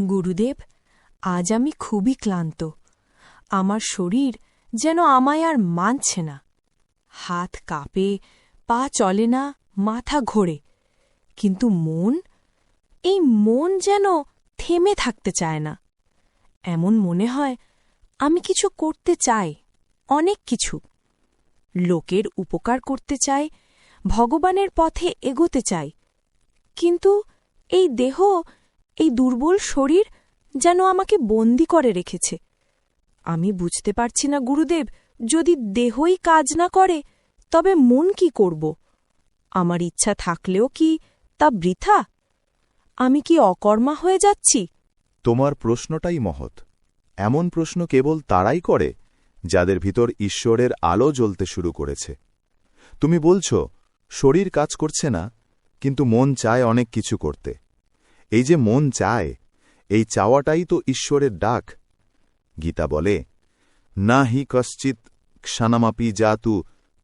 গুরুদেব, আজ আমি খুবই ক্লান্ত। আমার শরীর যেন আমায় আর মানছে না। হাত কাঁপে, পা চলে না, মাথা ঘোরে। কিন্তু মন, এই মন যেন থেমে থাকতে চায় না। এমন মনে হয়, আমি কিছু করতে চাই, অনেক কিছু। লোকের উপকার করতে চাই, ভগবানের পথে এগোতে চাই। কিন্তু এই দেহ এই দুর্বল শরীর যেন আমাকে বন্দি করে রেখেছে। আমি বুঝতে পারছি না, গুরুদেব, যদি দেহই কাজ না করে, তবে মন কি করব? আমার ইচ্ছা থাকলেও কি তা বৃথা? আমি কি অকর্মা হয়ে যাচ্ছি? তোমার প্রশ্নটাই মহৎ। এমন প্রশ্ন কেবল তারাই করে, যাদের ভিতর ঈশ্বরের আলো জ্বলতে শুরু করেছে। তুমি বলছ, শরীর কাজ করছে না, কিন্তু মন চায় অনেক কিছু করতে। এই যে মন চায়, এই চাওয়াটাই তো ঈশ্বরের ডাক। গীতা বলে না হি কশ্চিৎ ক্ষানামাপি জাতু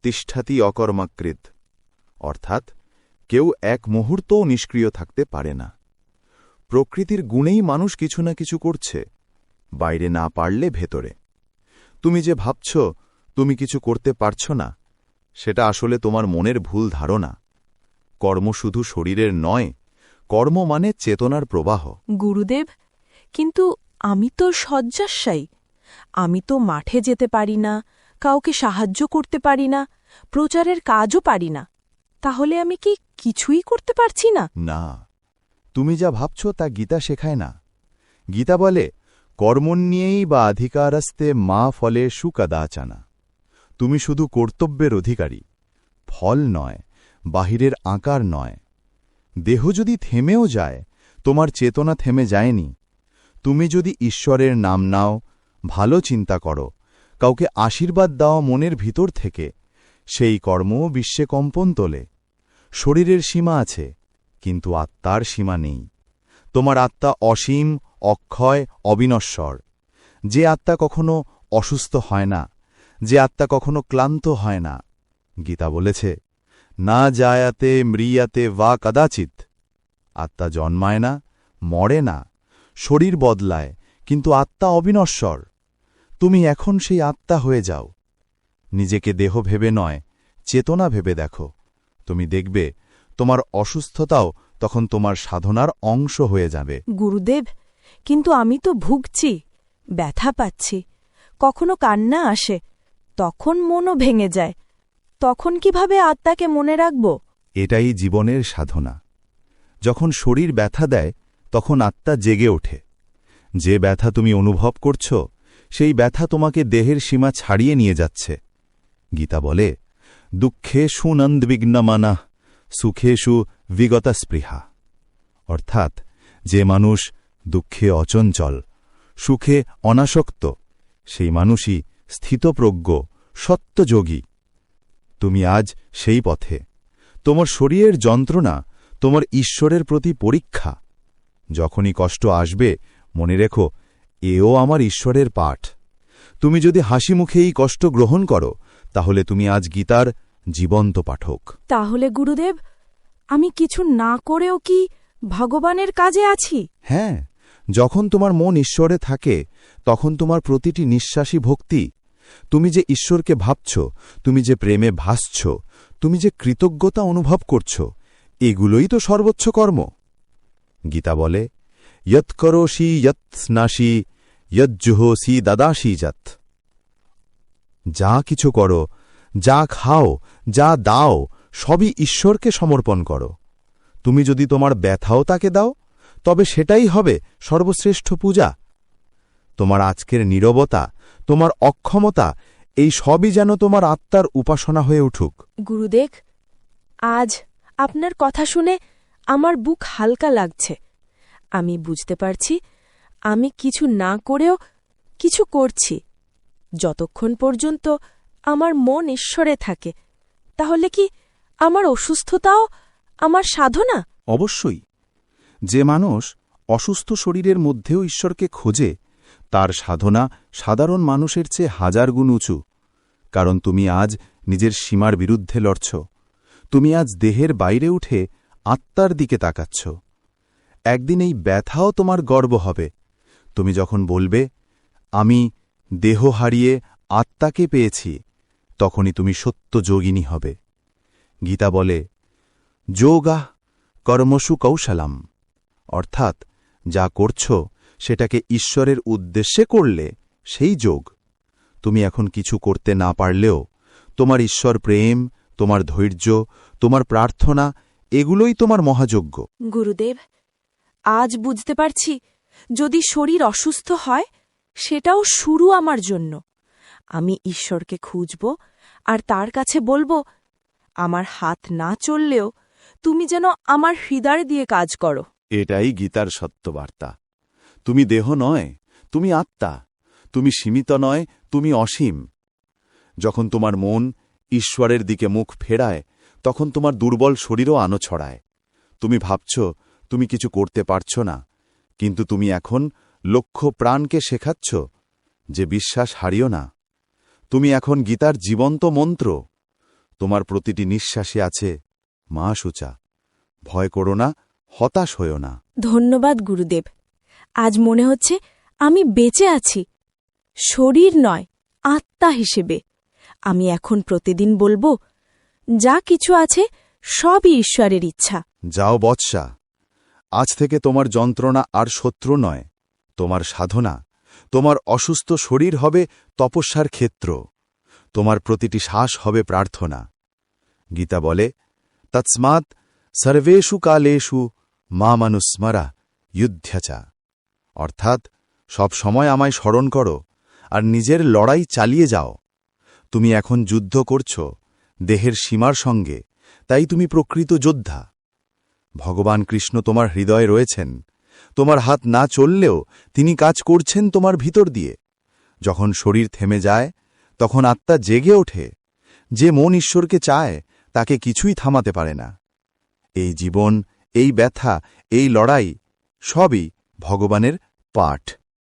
তিষ্ঠাতি অকর্মাকৃত। অর্থাৎ, কেউ এক মুহূর্তও নিষ্ক্রিয় থাকতে পারে না। প্রকৃতির গুণেই মানুষ কিছু না কিছু করছে, বাইরে না পারলে ভেতরে। তুমি যে ভাবছ, তুমি কিছু করতে পারছ না, সেটা আসলে তোমার মনের ভুল ধারণা। কর্ম শুধু শরীরের নয় কর্ম মানে চেতনার প্রবাহ। গুরুদেব কিন্তু আমি তো শয্যাশায়ী। আমি তো মাঠে যেতে পারি না কাউকে সাহায্য করতে পারি না প্রচারের কাজও পারি না। তাহলে আমি কি কিছুই করতে পারছি না? না। তুমি যা ভাবছ তা গীতা শেখায় না। গীতা বলে কর্মণ্যেই বা অধিকারস্তে মা ফলে সুকদাচানা। তুমি শুধু কর্তব্যের অধিকারী। ফল নয় বাহিরের আকার নয়। দেহ যদি থেমেও যায়, তোমার চেতনা থেমে যায়নি। তুমি যদি ঈশ্বরের নাম নাও, ভালো চিন্তা করো, কাউকে আশীর্বাদ দাও মনের ভিতর থেকে, সেই কর্ম বিশ্বে কম্পন তোলে। শরীরের সীমা আছে, কিন্তু আত্মার সীমা নেই। তোমার আত্মা অসীম, অক্ষয়, অবিনশ্বর। যে আত্মা কখনো অসুস্থ হয় না, যে আত্মা কখনো ক্লান্ত হয় না। গীতা বলেছে না যায়াতে মৃয়াতে বা কদাচিৎ। আত্মা জন্মায় না, মরে না, শরীর বদলায়, কিন্তু আত্মা অবিনশ্বর। তুমি এখন সেই আত্মা হয়ে যাও। নিজেকে দেহ ভেবে নয়, চেতনা ভেবে দেখো। তুমি দেখবে, তোমার অসুস্থতাও তখন তোমার সাধনার অংশ হয়ে যাবে। গুরুদেব, কিন্তু আমি তো ভুগছি, ব্যথা পাচ্ছি। কখনো কান্না আসে, তখন মনও ভেঙে যায়। তখন কীভাবে আত্মাকে মনে রাখব? এটাই জীবনের সাধনা। যখন শরীর ব্যথা দেয়, তখন আত্মা জেগে ওঠে। যে ব্যথা তুমি অনুভব করছ, সেই ব্যথা তোমাকে দেহের সীমা ছাড়িয়ে নিয়ে যাচ্ছে। গীতা বলে, দুঃখে সুনন্দবিঘ্ন সুনন্দবিঘ্নমানা, সুখেষু বিগতা স্পৃহা অর্থাৎ, যে মানুষ দুঃখে অচঞ্চল, সুখে অনাসক্ত, সেই মানুষই স্থিতপ্রজ্ঞ, সত্যযোগী। তুমি আজ সেই পথে। তোমার শরীরের যন্ত্রণা তোমার ঈশ্বরের প্রতি পরীক্ষা। যখনই কষ্ট আসবে মনে রেখো এও আমার ঈশ্বরের পাঠ। তুমি যদি হাসি মুখে এই কষ্ট গ্রহণ করো তাহলে তুমি আজ গীতার জীবন্ত পাঠক। তাহলে গুরুদেব আমি কিছু না করেও কি ভগবানের কাজে আছি? হ্যাঁ যখন তোমার মন ঈশ্বরে থাকে তখন তোমার প্রতিটি নিঃশ্বাসী ভক্তি তুমি যে ঈশ্বরকে ভাবছ, তুমি যে প্রেমে ভাসছ, তুমি যে কৃতজ্ঞতা অনুভব করছ, এগুলোই তো সর্বোচ্চ কর্ম। গীতা বলে ইয়ৎকরোষি ইয়ৎ স্নাসি ইয়জ্জুহসি দাদাসি যৎ। যা কিছু করো, যা খাও, যা দাও, সবই ঈশ্বরকে সমর্পণ করো। তুমি যদি তোমার ব্যথাও তাকে দাও, তবে সেটাই হবে সর্বশ্রেষ্ঠ পূজা। তোমার আজকের নীরবতা তোমার অক্ষমতা এই সবই যেন তোমার আত্মার উপাসনা হয়ে উঠুক। গুরুদেব আজ আপনার কথা শুনে আমার বুক হালকা লাগছে। আমি বুঝতে পারছি আমি কিছু না করেও কিছু করছি। যতক্ষণ পর্যন্ত আমার মন ঈশ্বরে থাকে তাহলে কি আমার অসুস্থতাও আমার সাধনা? অবশ্যই। যে মানুষ অসুস্থ শরীরের মধ্যেও ঈশ্বরকে খোঁজে তার সাধনা সাধারণ মানুষের চেয়ে হাজার গুণ উঁচু। কারণ তুমি আজ নিজের সীমার বিরুদ্ধে লড়ছ। তুমি আজ দেহের বাইরে উঠে আত্মার দিকে তাকাচ্ছ। একদিন এই ব্যথাও তোমার গর্ব হবে। তুমি যখন বলবে, আমি দেহ হারিয়ে আত্মাকে পেয়েছি তখনই তুমি সত্য যোগিনী হবে। গীতা বলে, যোগা কর্মসু কৌশলাম অর্থাৎ যা করছ সেটাকে ঈশ্বরের উদ্দেশ্যে করলে সেই যোগ। তুমি এখন কিছু করতে না পারলেও তোমার ঈশ্বর প্রেম তোমার ধৈর্য তোমার প্রার্থনা এগুলোই তোমার মহাযজ্ঞ। গুরুদেব আজ বুঝতে পারছি যদি শরীর অসুস্থ হয় সেটাও শুরু আমার জন্য। আমি ঈশ্বরকে খুঁজব আর তার কাছে বলব আমার হাত না চললেও তুমি যেন আমার হৃদয় দিয়ে কাজ করো। এটাই গীতার সত্যবার্তা। তুমি দেহ নয়, তুমি আত্মা, তুমি সীমিত নয়, তুমি অসীম। যখন তোমার মন ঈশ্বরের দিকে মুখ ফেরায়, তখন তোমার দুর্বল শরীরও আনো ছড়ায়। তুমি ভাবছ, তুমি কিছু করতে পারছ না, কিন্তু তুমি এখন লক্ষ্য প্রাণকে শেখাচ্ছ, যে বিশ্বাস হারিও না। তুমি এখন গীতার জীবন্ত মন্ত্র। তোমার প্রতিটি নিঃশ্বাসে আছে, মা সূচা, ভয় করো না, হতাশ হইও না। ধন্যবাদ গুরুদেব। আজ মনে হচ্ছে আমি বেঁচে আছি। শরীর নয়, আত্মা হিসেবে। আমি এখন প্রতিদিন বলব, যা কিছু আছে সবই ঈশ্বরের ইচ্ছা। যাও বৎসা, আজ থেকে তোমার যন্ত্রণা আর শত্রু নয়, তোমার সাধনা, তোমার অসুস্থ শরীর হবে তপস্যার ক্ষেত্র, তোমার প্রতিটি শ্বাস হবে প্রার্থনা। গীতা বলে, তৎস্মাৎ সর্বেষু কালেষু মা মানুস্মরা যুদ্ধ্যচা অর্থাৎ, সব সময় আমায় স্মরণ করো আর নিজের লড়াই চালিয়ে যাও। তুমি এখন যুদ্ধ করছ, দেহের সীমার সঙ্গে, তাই তুমি প্রকৃত যোদ্ধা। ভগবান কৃষ্ণ তোমার হৃদয়ে রয়েছেন, তোমার হাত না চললেও তিনি কাজ করছেন তোমার ভিতর দিয়ে। যখন শরীর থেমে যায়, তখন আত্মা জেগে ওঠে, যে মন ঈশ্বরকে চায়, তাকে কিছুই থামাতে পারে না। এই জীবন, এই ব্যথা, এই লড়াই, সবই ভগবানের পাঠ